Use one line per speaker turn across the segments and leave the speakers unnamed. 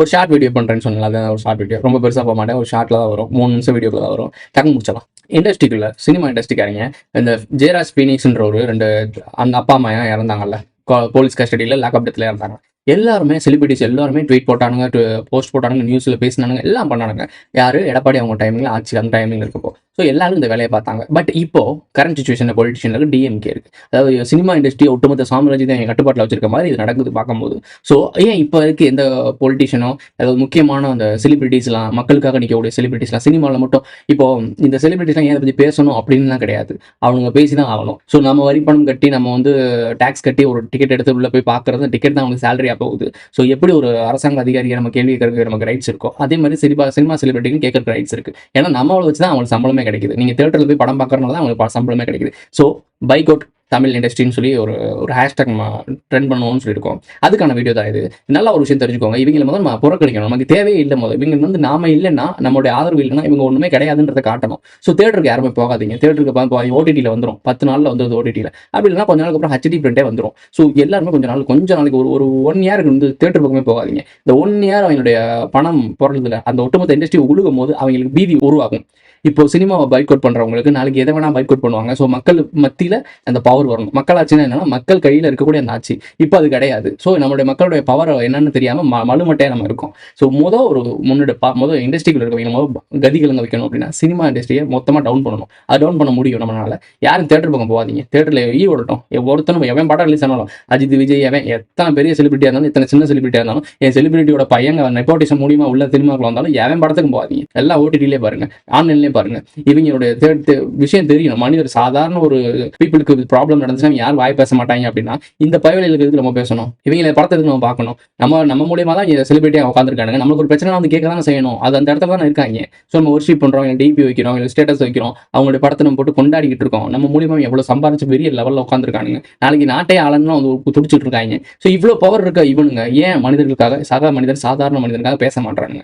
ஒரு short video பண்ணுறேன்னு சொன்னல அதான் ஒரு ஷார்ட் வீடியோ ரொம்ப பெருசாக போக மாட்டேன். ஒரு ஷார்ட்டில் தான் வரும். மூணு நிமிஷம் வீடியோக்குள்ள தான் வரும். டக்கு முடிச்சலாம் இண்டஸ்ட்ரிக்குள்ள சினிமா இண்டஸ்ட்ரிக்காரங்க இந்த ஜெயராஜ் பீனிக்ஸ்ன்ற ஒரு ரெண்டு அந்த அப்பா அம்மா இறந்தாங்கல்ல. போலீஸ் கஸ்டடியில் லாக்அப் டெத்தில் இறந்தாங்க. எல்லாருமே செலிபிரிட்டிஸ் எல்லாருமே ட்வீட் போட்டானுங்க போஸ்ட் போட்டானுங்க நியூஸில் பேசினானுங்க எல்லாம் பண்ணானுங்க. யார்? எடப்பாடி அவங்க டைமிங்கில் ஆட்சி அந்த டைமிங் இருக்கப்போ. ஸோ எல்லாரும் இந்த வேலையை பார்த்தாங்க. பட் இப்போ கரண்ட் சுச்சுவேஷனில் பொலிட்டிஷியனுக்கு டிஎம்கே இருக்கு. அதாவது சினிமா இண்டஸ்ட்ரி ஒட்டுமொத்த சாம்ராஜ்யத்தை என் கட்டுப்பாட்டில் வச்சிருக்க மாதிரி இது நடக்குது பார்க்கும்போது. ஸோ ஏன் இப்போ இருக்கு எந்த பொலிட்டிஷியனோ அதாவது முக்கியமான அந்த செலிபிரிட்டிஸ்லாம் மக்களுக்காக நிற்கக்கூடிய செலிபிரிட்டிஸ்லாம் சினிமாவில் மட்டும் இப்போ இந்த செலிபிரிட்டிஸ்லாம் ஏன் பற்றி பேசணும் அப்படின்லாம் கிடையாது. அவங்க பேசி தான் ஆகணும். ஸோ நம்ம வரி பணம் கட்டி நம்ம வந்து டேக்ஸ் கட்டி ஒரு டிக்கெட் எடுத்து உள்ள போய் பார்க்கறது டிக்கெட் தான் அவங்களுக்கு சேலரியாக போகுது. ஸோ எப்படி ஒரு அரசாங்க அதிகாரியை நம்ம கேள்வி கேட்கறதுக்கு நமக்கு ரைட்ஸ் இருக்கோ அதே மாதிரி சினிமா சினிமா செலிபிரிட்டிக்கும் கேட்கறதுக்கு ரைட்ஸ் இருக்கு. ஏன்னா நம்மளை வச்சு தான் அவங்களுக்கு சம்பளமே கிடைக்குது. நீங்கள் தேட்டரில் போய் படம் பார்க்கறதுனால தான் அவங்களுக்கு சம்பளமே கிடைக்குது. ஸோ பைக் அவுட் தமிழ் இண்டஸ்ட்ரின்னு சொல்லி ஒரு ஒரு ஹேஷ்டாக் நம்ம ட்ரெண்ட் பண்ணுவோம்னு சொல்லியிருக்கோம். அதுக்கான வீடியோ தான் இது. நல்ல ஒரு விஷயம் தெரிஞ்சுக்கோங்க. இவங்களை முதல் நம்ம புறக்கணிக்கணும். நமக்கு தேவையே இல்லை முதல். இவங்க வந்து நாம இல்லைன்னா நம்மளுடைய ஆதரவு இல்லைன்னா இவங்க ஒன்றுமே கிடையாதுன்றத காட்டணும். ஸோ தேட்டருக்கு யாருமே போகாதீங்க. தேட்டருக்கு ஓடிடியில் வந்துடும் பத்து நாளில் வந்துருது ஓடிடியில் அப்படி இல்லைன்னா கொஞ்ச நாளுக்கு அப்புறம் ஹச்டி பிரிண்டே வந்துடும் ஸோ எல்லாருமே கொஞ்ச நாள் கொஞ்ச நாளைக்கு ஒரு ஒரு ஒன் இயருக்கு வந்து தேட்டர் பக்கமே போகாதீங்க. இந்த ஒன் இயர் அவங்களுடைய பணம் போடுறதுல அந்த ஒட்டுமொத்த இண்டஸ்ட்ரி உழுகும் போது அவங்களுக்கு பீதி உருவாகும். இப்போ சினிமாவை பைக் அவுட் பண்றவங்களுக்கு நாளைக்கு எதை வேணா பைக் அவுட் பண்ணுவாங்க. ஸோ மக்கள் மத்தியில அந்த பவர் வரணும். மக்கள் ஆட்சினா என்னன்னா மக்கள் கையில இருக்கக்கூடிய அந்த ஆட்சி. இப்போ அது கிடையாது. ஸோ நம்மளுடைய மக்களுடைய பவர் என்னன்னு தெரியாம ம மலுமட்டையா நம்ம இருக்கோம். ஸோ மொதல் ஒரு முன்னெடுப்பா மொதல் இண்டஸ்ட்ரிக்குள்ள இருக்கவங்க மொதல் கதிகளுங்க வைக்கணும் அப்படின்னா சினிமா இண்டஸ்ட்ரியை மொத்தமா டவுன் பண்ணணும். அது டவுன் பண்ண முடியும் நம்மளால. யாரும் தேட்டர் பக்கம் போகாதீங்க. தேட்டரில் ஈ ஓடட்டும். ஒருத்தனும் எவன் படம் ரிலீஸ் ஆனாலும் அஜித் விஜய் எவன் எத்தனை பெரிய செலிபிரிட்டியா இருந்தாலும் எத்தனை சின்ன செலிபிரிட்டியாக இருந்தாலும் என் செலிபிரிட்டியோட பையங்க நெப்போட்டிசம் மூலியமா உள்ள சினிமாக்குள்ள வந்தாலும் எவன் படத்துக்கும் போகாதீங்க. எல்லாம் ஓடிடிலே பாருங்க. ஆன்லைன்லேயே பாருங்க. இவங்களுடைய விஷயம் தெரியும். மனிதர் சாதாரண ஒரு பீப்புளுக்கு ப்ராப்ளம் நடந்துச்சுன்னா யாரும் வாய் பேச மாட்டாங்க அப்படின்னா இந்த பயவலைகளுக்கு எதுக்கு நம்ம பேசணும். இவங்களை படத்துக்கு நம்ம பார்க்கணும். நம்ம நம்ம மூலியமா தான் செலிபிரிட்டியாக உட்காந்துருக்காங்க நம்மளுக்கு ஒரு பிரச்சனை வந்து கேட்க தானே செய்யணும். அது அந்த இடத்துல தான் இருக்காங்க. ஸோ நம்ம ஒர்ஷிப் பண்றோம் இல்லை டிபி வைக்கிறோம் இல்லை ஸ்டேட்டஸ் வைக்கிறோம். அவங்களுடைய படத்தை நம்ம போட்டு கொண்டாடிக்கிட்டு இருக்கோம். நம்ம மூலியமா எவ்வளோ சம்பாரிச்சு பெரிய லெவலில் உட்காந்துருக்கானுங்க நாளைக்கு நாட்டே ஆளன்னு வந்து துடிச்சிட்டு இருக்காங்க. ஸோ இவ்வளோ பவர் இருக்க இவனுங்க? ஏன் மனிதர்களுக்காக சக மனிதர் சாதாரண மனிதனுக்காக பேச மாட்டாங்க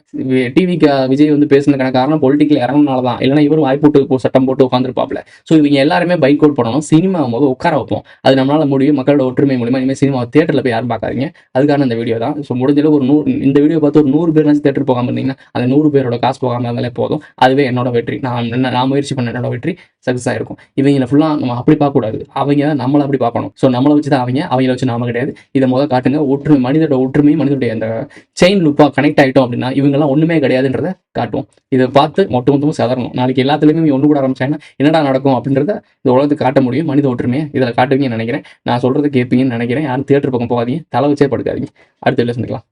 டிவிக்கு விஜய் வந்து பேசுனதுக்கான காரணம் பொலிட்டிக்கல் இறங்கினால தான் இல்லைன்னா இவரும் வாய்ப்போட்டு போ- சட்டம் போட்டு உட்காந்துருப்பாப்ல ஸோ இவங்க எல்லாருமே பைக் அவுட் பண்ணணும் சினிமா போது உட்கார வைப்போம். அது நம்மளால முடியும். மக்களோட ஒற்றுமை மூலியமா இனிமேல் சினிமா தேட்டரில் போய் யாரும் பார்க்காதீங்க. அதுக்கான இந்த வீடியோ தான். ஸோ முடிஞ்சளவு ஒரு நூறு இந்த வீடியோ பார்த்து ஒரு நூறு பேர் தேட்டர் போகாம இருந்தீங்கன்னா அந்த நூறு பேரோட காசு போகாம இருந்தாலே போதும். அதுவே என்னோட வெற்றி. நான் என்ன- நான் முயற்சி பண்ண என்னோட வெற்றி சக்ஸஸ் ஆயிருக்கும். இவங்களை ஃபுல்லாக நம்ம அப்படி பார்க்கக்கூடாது. அவங்க தான் நம்மளை அப்படி பார்க்கணும். ஸோ நம்மளை வச்சு தான் அவங்க அவங்கள வச்சு நாம கிடையாது. இதை முதல் காட்டுங்க. ஒற்றுமை மனிதோட ஒற்றுமை மனிதனுடைய அந்த செயின் லுப்பாக கனெக்ட் ஆகிட்டோம் அப்படின்னா இவங்கெல்லாம் ஒன்றுமே கிடையாதுன்றதை காட்டுவோம். இதை பார்த்து மொத்த மொத்தமும் சதறணும் நாளைக்கு எல்லாத்துலேயுமே ஒன்று கூட ஆரம்பிச்சாங்கன்னா என்னடா நடக்கும் அப்படின்றத இந்த உலகத்துக்கு காட்ட முடியும். மனித ஒற்றுமையை இதில் காட்டுவீங்கன்னு நினைக்கிறேன். நான் சொல்கிறது கேட்பீங்கன்னு நினைக்கிறேன். யாரும் தேட்டர் பக்கம் போகாதீங்க. தலை வச்சே படுக்காதீங்க. அடுத்த வீடியோ சந்திக்கலாம்.